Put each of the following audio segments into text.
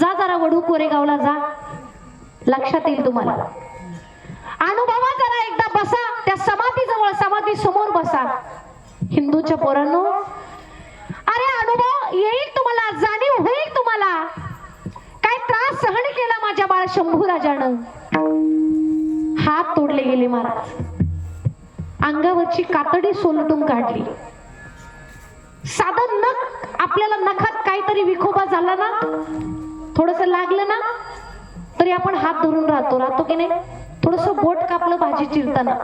जा जरा वडू कोरेगावला जा. लक्षात येईल तुम्हाला. अनुभवा जरा एकदा बसा. त्या समाधीजवळ समाधी समोर बसा. हिंदूच्या पोरांनो. अरे अनुभव येईल तुम्हाला जाणीव होईल तुम्हाला. काय त्रास सहन केला माझ्या बाळ शंभू राजानं. हात तोडले गेले महाराज. अंगावरची कातडी सोलटून काढली. साधं नख आपल्याला नखात काहीतरी विखोबा झाला ना? थोडस लागलं ना तरी आपण हात धरून राहतो. राहतो की नाही? थोडस बोट कापलं भाजी चिरताना.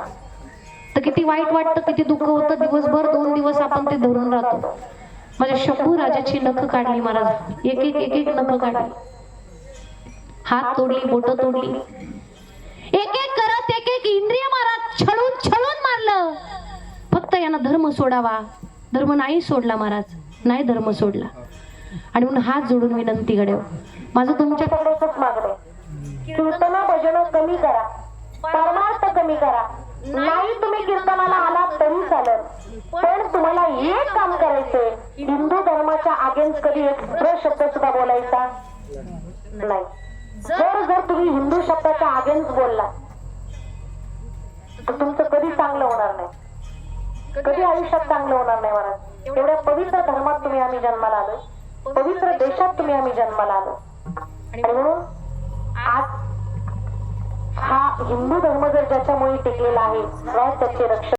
तर किती वाईट वाटतं किती दुःख होतं. दिवसभर दोन दिवस आपण ते धरून राहतो. माझ्या शंभू राजाची नख काढली महाराज. एक एक एक एक नख काढली. हात तोडली बोट तोडली. एक एक करत एक एक इंद्रिय महाराज छळून छळून मारलं. फक्त यांना धर्म सोडावा. धर्म नाही सोडला महाराज. नाही धर्म सोडला. आणि म्हणून हात जोडून विनंती घडेव. माझं तुमच्याकडे एकच मागणं कीर्तन भजन कमी करा. परमार्थ कमी करा. नाही तुम्ही कीर्तनाला आलात तरी चालेल. पण तुम्हाला एक काम करायचंय. हिंदू धर्माच्या अगेन्स्ट कधी एक शब्द सुद्धा बोलायचा नाही. जर जर तुम्ही हिंदू शब्दाच्या अगेन्स्ट बोलला तर तुमचं कधी चांगलं होणार नाही. कधी आयुष्यात चांगलं होणार नाही महाराज. एवढ्या पवित्र धर्मात तुम्ही आम्ही जन्माला आलो पवित्र देशात तुम्ही आम्ही जन्माला आलो. आणि म्हणून आज हा हिंदू धर्म जर ज्याच्यामुळे टिकलेला आहे त्याचे रक्षण